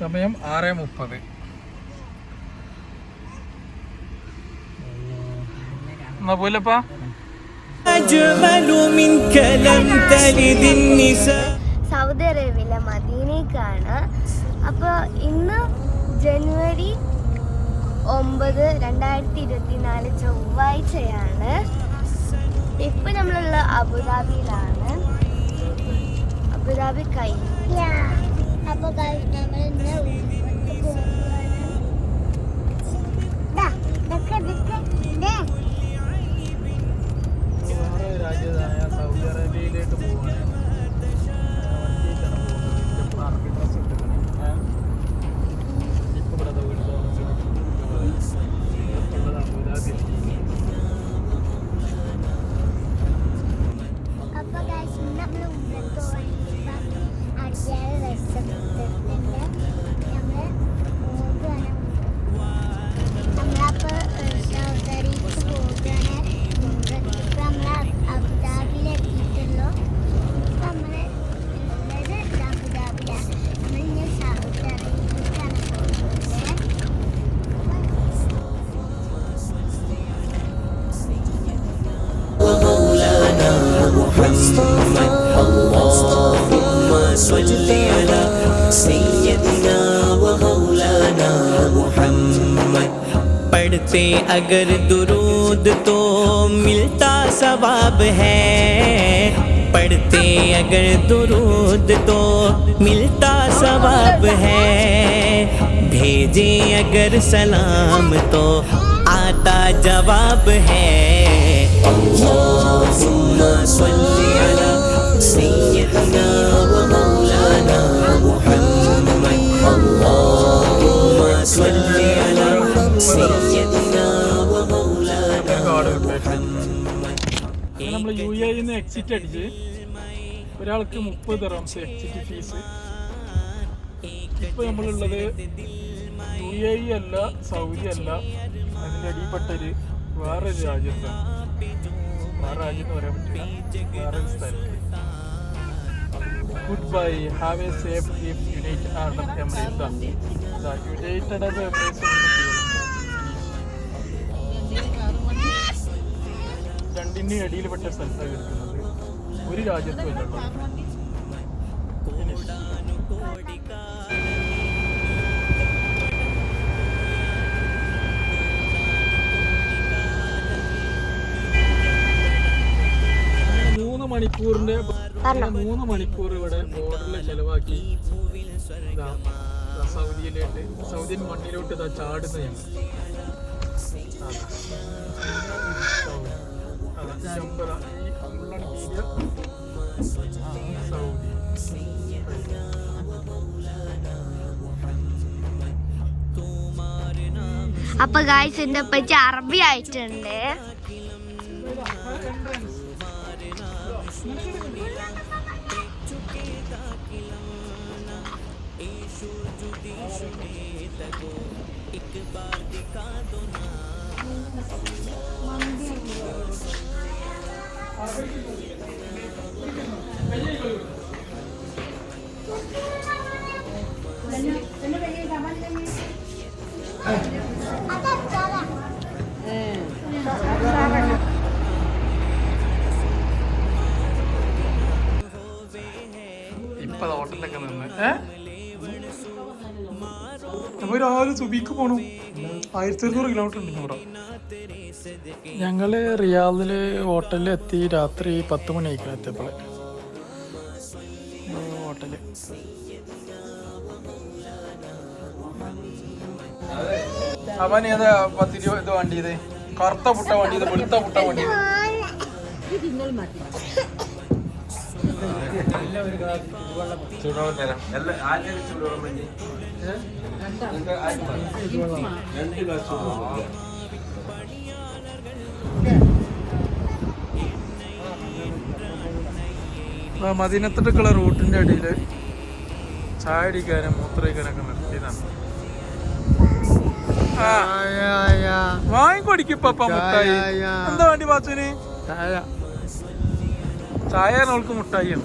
സമയം ആറ് മുപ്പത്. എന്നാ പോലപ്പാ സൗദി അറേബ്യയിലെ മദീനയ്ക്കാണ്. അപ്പോൾ ഇന്ന് ജനുവരി ഒമ്പത് രണ്ടായിരത്തി ഇരുപത്തിനാല് ചൊവ്വാഴ്ചയാണ്. ഇപ്പൊ നമ്മളുള്ള അബുദാബിയിലാണ്. അബുദാബി കൈ അപ്പോൾ നമ്മൾ ഇന്ന് अगर दुरूद तो मिलता सवाब है। पढ़ते अगर दुरूद तो मिलता सवाब है। भेजे अगर सलाम तो आता जवाब है। Oh, oh, अला मौलाना अला ഒരുപാട് നമ്മൾ യു എന്ന് എക്സിറ്റ് അടിച്ച് ഒരാൾക്ക് മുപ്പത് തറാംസ് എക്സിറ്റ് ഫീസ് ഇപ്പൊ നമ്മളുള്ളത് യു എ അല്ല സൗദി അല്ല. അതിന്റെ അടിപ്പെട്ടൊരു വേറെ രാജ്യത്താണ്. വേറെ രാജ്യം എന്ന് പറയാൻ പറ്റില്ല. Good bye have a safe United Arab Emirates United Arab Emirates രണ്ടിന്റെ അടിയിൽപ്പെട്ട സ്ഥലത്താണ് കിടക്കുന്നത് ഒരു രാജ്യത്തും അല്ല മൂന്ന് മണിക്കൂറിന്റെ മൂന്ന് മണിക്കൂർ ഇവിടെ ബോർഡറിൽ ചെലവാക്കി സൗദിയിലോട്ട് സൗദിയൻ മണ്ണിലോട്ട് ചാടുന്ന ഞങ്ങൾ അപ്പൊ ഗായ്സ് എന്റെ പറ്റി അറബി ആയിട്ടുണ്ട്. ഇപ്പൊ ഹോട്ടലിലൊക്കെ നിന്ന്. ഏഹ് രാവിലെ സുബിക്ക് പോണു. ആയിരത്തി ഒരുന്നൂറ് കിലോമീറ്റർ ഉണ്ട് ഇവിടെ. ഞങ്ങൾ റിയാദിൽ ഹോട്ടലിൽ എത്തി രാത്രി പത്ത് മണി ആയിക്കണം എത്തിയപ്പോൾ ഹോട്ടൽ. അവൻ ഏതാ പത്തിരി ഇത് വണ്ടിയത്? കറുത്ത പുട്ട വണ്ടിയത് വെളുത്ത പുട്ട വണ്ടിയത്? മദീനത്തോട്ടുള്ള റൂട്ടിന്റെ അടിയിൽ ചായ അടിക്കാനും മൂത്രയിക്കാനൊക്കെ നിർത്തിയതാണ് വാങ്ങിക്കൊടിക്കിപ്പ മുട്ടായി. എന്താ വേണ്ടി പാച്ചുവിന് ചായ നോൾക്ക് മുട്ടായിയാണ്?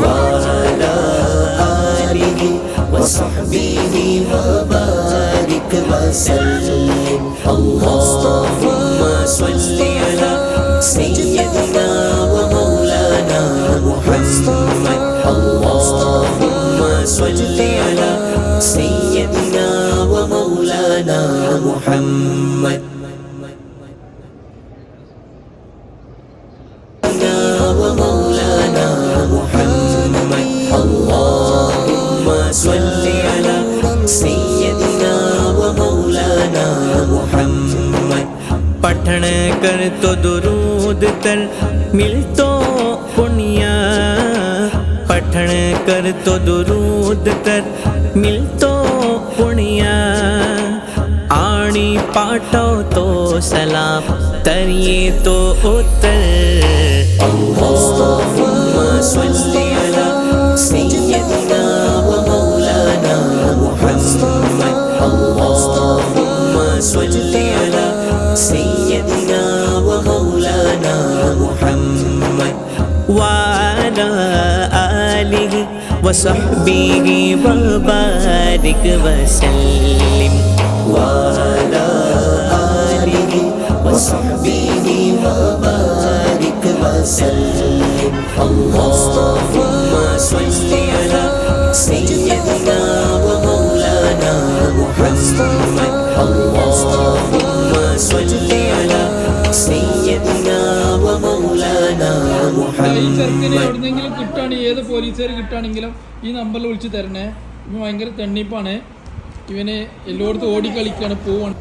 وعلى آله وصحبه وبارك وسلم. اللهم صل على سيدنا ومولانا محمد. اللهم صل على سيدنا ومولانا محمد. पठण कर तो दुरूद तर मिल तो पुण्या पठण कर तो दुरूद तर मिल तो पुण्या आणि पाठव तो सलाम तर ये तो उत्तर وصحبه وبارك وسلم. وعلى آله وصحبه وبارك وسلم. اللهم صل على سيدنا ومولانا محمد. اللهم صل على سيدنا ومولانا محمد. കിട്ടുകയാണെങ്കിൽ ഏത് പോലീസുകാർ കിട്ടുകയാണെങ്കിലും ഈ നമ്പറിൽ വിളിച്ച് തരണേ. ഇവൻ ഭയങ്കര തെണ്ണിപ്പാണ്. ഇവന് എല്ലായിടത്തും ഓടി കളിക്കാണ് പോവാണ്.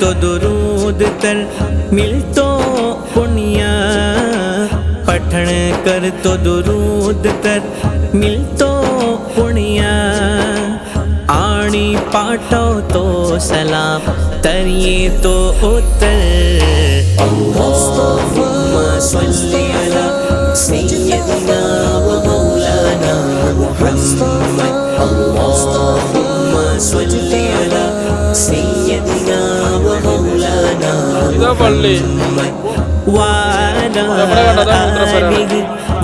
तो दुरूद तर मिल तो पुण्या पठण पठण कर तो दुरूद कर मिल तो पुण्या आणी पाठो तो सलाम तरिए तो उत्तर اللهم صل على سيدنا ومولانا محمد اللهم صل على سيدنا ومولانا ഇതാ പള്ളി وعلى നമ്മുടെ കണ്ടതാ മൂത്രപ്പുര. آله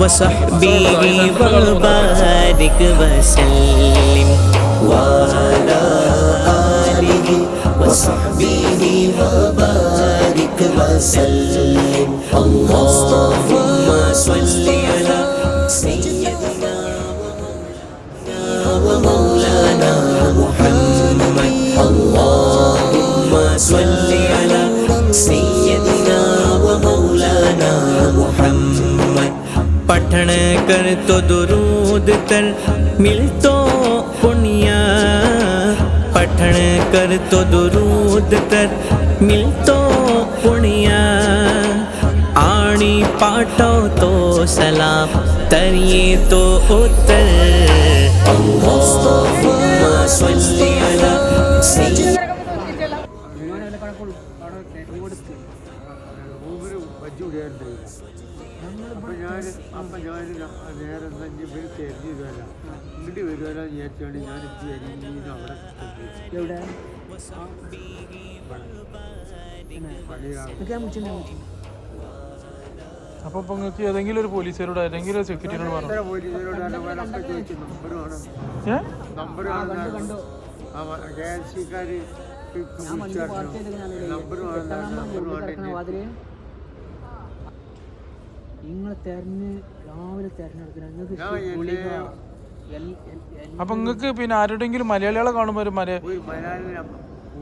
وصحبه وبارك وسلم وعلى آله وصحبه وبارك وسلم اللهم صل कर तो दुरूद कर मिल तो पुनिया। पठण कर तो दुरूद कर मिल तो पुनिया। आणी पाठो तो सलाम तरिए तो उत्तर। अल्लाह सल्ली अला അപ്പം ഞാൻ അപ്പം ഞാൻ നേരെ തന്നെ ഇവർ തെരഞ്ഞു വരുമല്ല ഇങ്ങോട്ട് വരുമല്ല വിചാരിച്ചാണ് ഞാൻ എത്തി അരിഞ്ഞ് അവിടെ എത്തി. എവിടെ? അപ്പൊ ഇപ്പൊ നിങ്ങൾക്ക് ഏതെങ്കിലും ഒരു പോലീസുകാരോട് ഏതെങ്കിലും ഒരു സെക്യൂരിറ്റിയോട് പറഞ്ഞു? നമ്പർ ആണ് നമ്പർ ആണ് കെ നിങ്ങളെ തെരഞ്ഞ് രാവിലെ എൽ- അപ്പൊ നിങ്ങക്ക് പിന്നെ ആരുടെങ്കിലും മലയാളികളെ കാണുമ്പോ ഒരു മല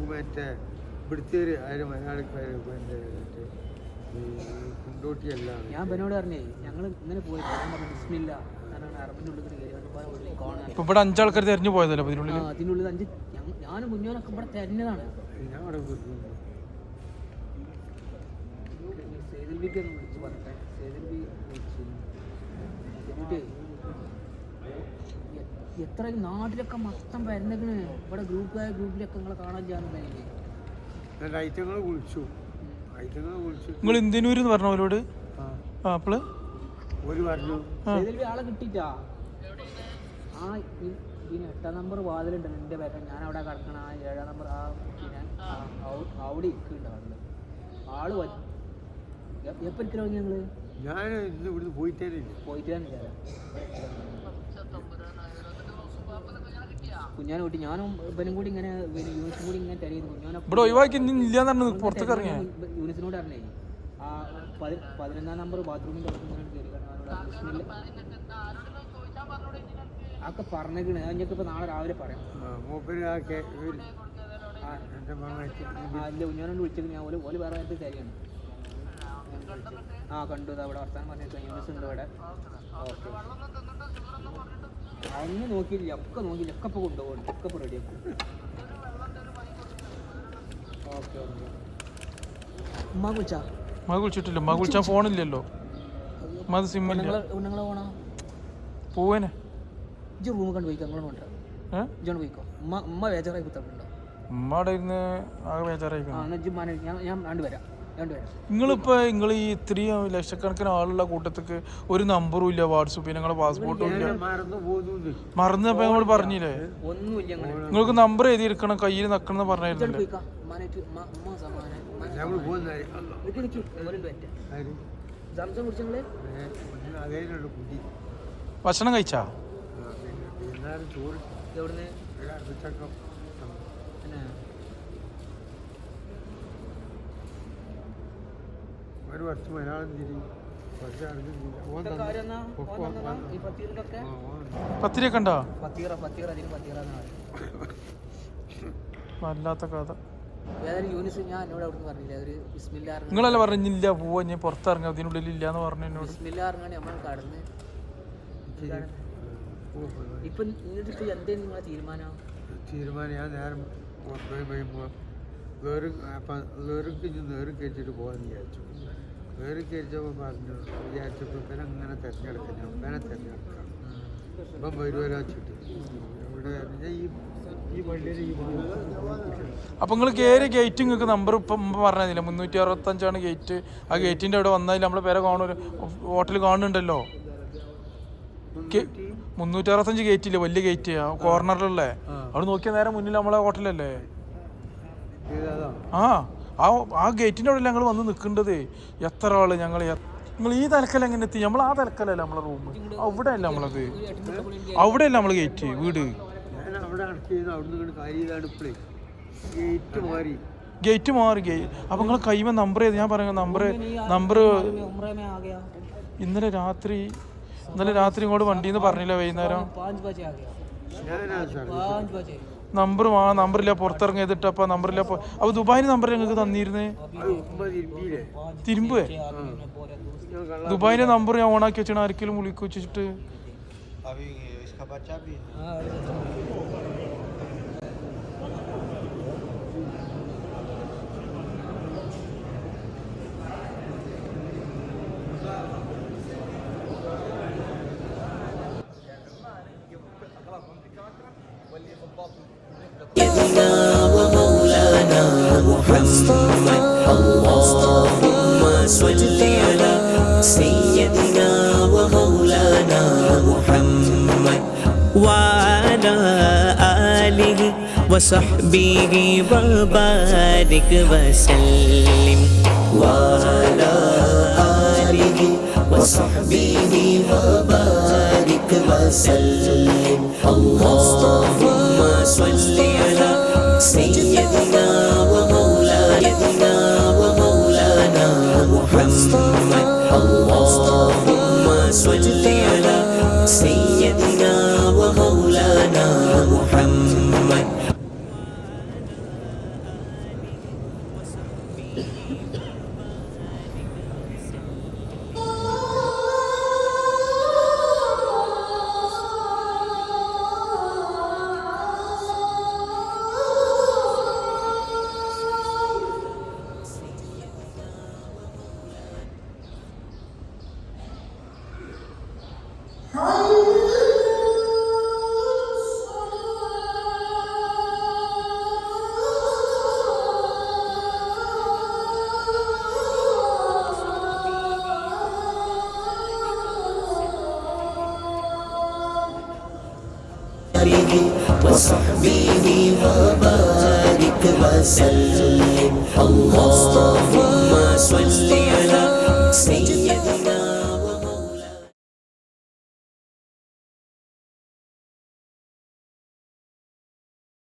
മറ്റേ ഇവിടുത്തെ ഒരു മലയാളിക്കാർ ഞാൻ ബനോട് പറഞ്ഞേ ഞങ്ങൾ ഇങ്ങനെ പോയി ബിസ്മില്ല. ഇപ്പൊ ഇവിടെ അഞ്ചാൾക്കാർ തെരഞ്ഞു പോയതല്ലോ ഇതിനുള്ളിൽ അതിനുള്ളിൽ അഞ്ച് ഞാനും കുഞ്ഞോനൊക്കെ ഇവിടെ തെരഞ്ഞതാണ്. എത്ര നാട്ടിലൊക്കെ മൊത്തം വരുന്നേക്കണ്. ഇവിടെ ഗ്രൂപ്പായ ഗ്രൂപ്പിലൊക്കെ നിങ്ങളെ കാണാൻ ചെയ്യാൻ വിളിച്ചു. നിങ്ങൾ ഇന്ത്യനൂര് എന്ന് പറഞ്ഞവരോട് ആ. ആ അപ്പൾ? ഒരു പറഞ്ഞു ആളെ കിട്ടിട്ടാ ആ ഈ- പിന്നെ എട്ടാം നമ്പർ വാതിലുണ്ട്. എന്റെ പേര. ഞാൻ അവിടെ കിടക്കണ ആ ഏഴാം നമ്പർ ആ പിന്നെ അവിടെ ഇരിക്കുന്നുണ്ട് ആൾ. ആൾ വ- എ- എപ്പോ ഇരിക്കലോ ഞങ്ങൾ ഞാൻ ഇന്ന് ഇവിടുന്ന് പോയിട്ടേ ഇല്ല കുഞ്ഞാനോട്ടി ഞാനും ഇവനും കൂടി ഇങ്ങനെ യൂണിറ്റും കൂടി ഇങ്ങനെ കുഞ്ഞാനെ ഇവിടെ ഒഴിവാക്കി പറഞ്ഞു പുറത്തേക്ക് ഇറങ്ങിയ? യൂണിറ്റിനോട് പറഞ്ഞേ. ആ പതി പതിനൊന്നാം നമ്പർ ബാത്റൂമിന്റെ ഇങ്ങനെ കയറി അതൊക്കെ പറഞ്ഞേക്കണ്. അത് ഞങ്ങൾക്ക് ഇപ്പൊ നാളെ രാവിലെ പറയാം. ഇല്ല കുഞ്ഞാനോട് വിളിച്ചത് ഞാൻ ഓൽ ഓൽ വേറെ നേരത്തെ ശരിയാണ്. ആ കണ്ടു അവിടെ വർത്താനം പറഞ്ഞു യൂണിസ് ഉണ്ട് ഇവിടെ. ഓക്കെ. അതൊന്നും നോക്കിയില്ല. ഒക്കെ നോക്കിയില്ല. ഒക്കെ ഇപ്പോൾ കൊണ്ടുപോകും ഒക്കെ ഇപ്പോൾ റെഡിയാക്കും ഓക്കെ ഓക്കെ. ഉമ്മ വിളിച്ചാ മക വിളിച്ചിട്ടില്ല മക വിളിച്ചാൽ ഫോണില്ലല്ലോ. മത് സിമ്മില്ല പോവേനെ. റൂം കണ്ടു കണ്ട് പോയിക്കോ പോയിക്കോ. ഉമ്മ ഉമ്മ ബേജാറായി ഉമ്മ അവിടെ ഇരുന്ന് ആകെ മാനെ ഞാൻ ഞാൻ രണ്ട് വരാം. നിങ്ങളിപ്പോ നിങ്ങൾ ഈ ഇത്രയും ലക്ഷക്കണക്കിന് ആളുള്ള കൂട്ടത്തിക്ക് ഒരു നമ്പറും ഇല്ല വാട്സപ്പ് നിങ്ങളെ പാസ്പോർട്ടും ഇല്ല. മറന്നപ്പോ ഞങ്ങൾ പറഞ്ഞില്ലേ? ഒന്നുമില്ല നിങ്ങൾക്ക് നമ്പർ എഴുതിയിരിക്കണം കയ്യിൽ നക്കണം എന്ന് ഭക്ഷണം കഴിച്ചാ? ഉമ്മാനായിട്ട് ഏതായാലും വർഷം ഞാൻ എന്നോട് അവിടുന്ന് പറഞ്ഞില്ല ഒരു ബിസ്മില്ല നിങ്ങളല്ല പറഞ്ഞില്ല? പോവാ ഞാൻ പുറത്തിറങ്ങാം അതിനുള്ളിൽ ഇല്ല എന്ന് പറഞ്ഞു എന്നോട് ഇപ്പൊ എന്നിട്ട് എന്തേ നിങ്ങളെ തീരുമാനം? തീരുമാനം ഞാൻ നേരം വേറെ അപ്പം ഇനി നേരം കഴിച്ചിട്ട് പോകാൻ വിചാരിച്ചു. വേറെ തിരിച്ചപ്പോൾ പറഞ്ഞു വിചാരിച്ചപ്പോൾ ഇവനെ അങ്ങനെ തിരഞ്ഞെടുക്കാം ഞാൻ ഇവനെ തിരഞ്ഞെടുക്കാം. ഇപ്പം വെച്ചിട്ട് ഇവിടെ ഈ ഈ വണ്ടിയിൽ നിങ്ങൾ കയറി ഗേറ്റ് നിങ്ങൾക്ക് നമ്പർ ഇപ്പം പറഞ്ഞതില്ല? മുന്നൂറ്റി അറുപത്തഞ്ചാണ് ഗേറ്റ് ആ ഗേറ്റിന്റെ അവിടെ വന്നതിൽ നമ്മളെ പേരെ കാണൂ ഹോട്ടൽ കാണുന്നുണ്ടല്ലോ? മുന്നൂറ്റി അറുപത്തഞ്ച് ഗേറ്റ് ഇല്ലേ? വലിയ ഗേറ്റ് ആ കോർണറിലല്ലേ അവിടെ നോക്കിയ നേരം മുന്നിൽ നമ്മളെ ഹോട്ടലല്ലേ ആ. ആ ആ ഗേറ്റിന്റെ അവിടെ ഞങ്ങൾ വന്ന് നിൽക്കേണ്ടതേ എത്ര ആൾ ഞങ്ങൾ നിങ്ങൾ ഈ തലക്കല്ല എങ്ങനെ എത്തി? നമ്മൾ ആ തലക്കലല്ല നമ്മളെ റൂം അവിടെ അല്ല നമ്മളത് അവിടെ അല്ല നമ്മൾ ഗേറ്റ് വീട് ഗേറ്റ് മാറി. അപ്പൊ നിങ്ങൾ കൈമ നമ്പർ ചെയ്ത് ഞാൻ പറഞ്ഞ നമ്പർ നമ്പർ ഇന്നലെ രാത്രി ഇന്നലെ രാത്രി ഇങ്ങോട്ട് വണ്ടിന്ന് പറഞ്ഞില്ല വൈകുന്നേരം? നമ്പറും ആ നമ്പറില്ല പുറത്തിറങ്ങി നമ്പറില്ല അപ്പൊ ദുബായിന് നമ്പർ ഞങ്ങൾക്ക് തന്നിരുന്നേ? തിരുമ്പേ ദുബായിന്റെ നമ്പർ ഞാൻ ഓണാക്കി വെച്ചാണ് ആർക്കെങ്കിലും വിളിക്കുവച്ചിട്ട് سيدنا ومولانا محمد. اللهم صل على سيدنا ومولانا محمد. وعلى آله وصحبه وبارك وسلم. وعلى آله وصحبه وبارك وسلم. اللهم صل على سيدنا ومولانا ومولانا محمد. اللهم صل على سيدنا ومولانا